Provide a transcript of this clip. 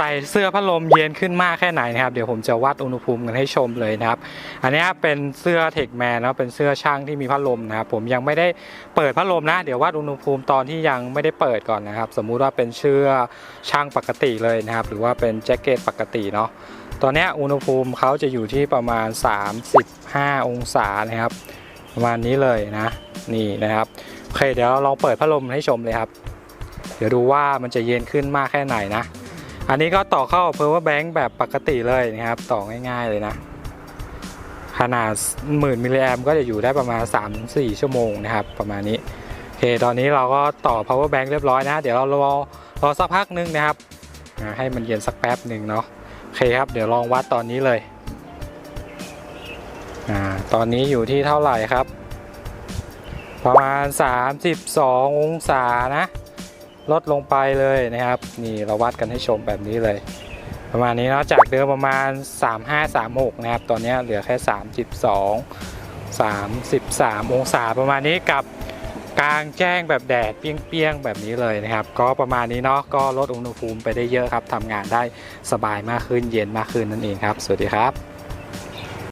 ใส่เสื้อพัดลมเย็นขึ้นมากแค่ไหนนะครับ เดี๋ยวผมจะวัดอุณหภูมิกันให้ชมเลยนะครับ อันนี้เป็นเสื้อเทคแมนนะเป็นเสื้อช่างที่มีพัดลมนะครับผมยังไม่ได้เปิดพัดลมนะ เดี๋ยววัดอุณหภูมิตอนที่ยังไม่ได้เปิดก่อนนะครับ สมมุติว่าเป็นเสื้อช่างปกติเลยนะครับ หรือว่าเป็นแจ็คเก็ตปกติเนาะตอนนี้อุณหภูมิเขาจะอยู่ที่ประมาณ 35 องศานะครับ ประมาณนี้เลยนะนี่นะครับโอเคเดี๋ยวเราลองเปิดพัดลมให้ชมเลยครับ เดี๋ยวดูว่ามันจะเย็นขึ้นมากแค่ไหนนะ อันนี้ก็ต่อเข้า power bank แบบปกติเลยนะครับ ต่อง่ายๆเลยนะ ขนาดหมื่นมิลลิแอมก็จะอยู่ได้ประมาณ 3-4 ชั่วโมงนะครับ ประมาณนี้โอเคตอนนี้เราก็ต่อ power bank เรียบร้อยนะ เดี๋ยวเรารอรอสักพักหนึงนะครับ ให้มันเย็นสักแป๊บหนึ่งเนาะโอเคครับ เดี๋ยวลองวัดตอนนี้เลยอ่าตอนนี้อยู่ที่เท่าไหร่ครับ ประมาณ 32 องศานะ ลดลงไปเลยนะครับ นี่เราวัดกันให้ชมแบบนี้เลย ประมาณนี้เนาะจากเดิมประมาณ 35 36 นะครับ ตอนนี้เหลือแค่ 32 33 องศาประมาณนี้กับกลางแจ้งแบบแดดเปี้ยงๆแบบนี้เลยนะครับ ก็ประมาณนี้เนาะก็ลดอุณหภูมิไปได้เยอะครับทำงานได้สบายมากขึ้นเย็นมากขึ้นนั่นเองครับ สวัสดีครับ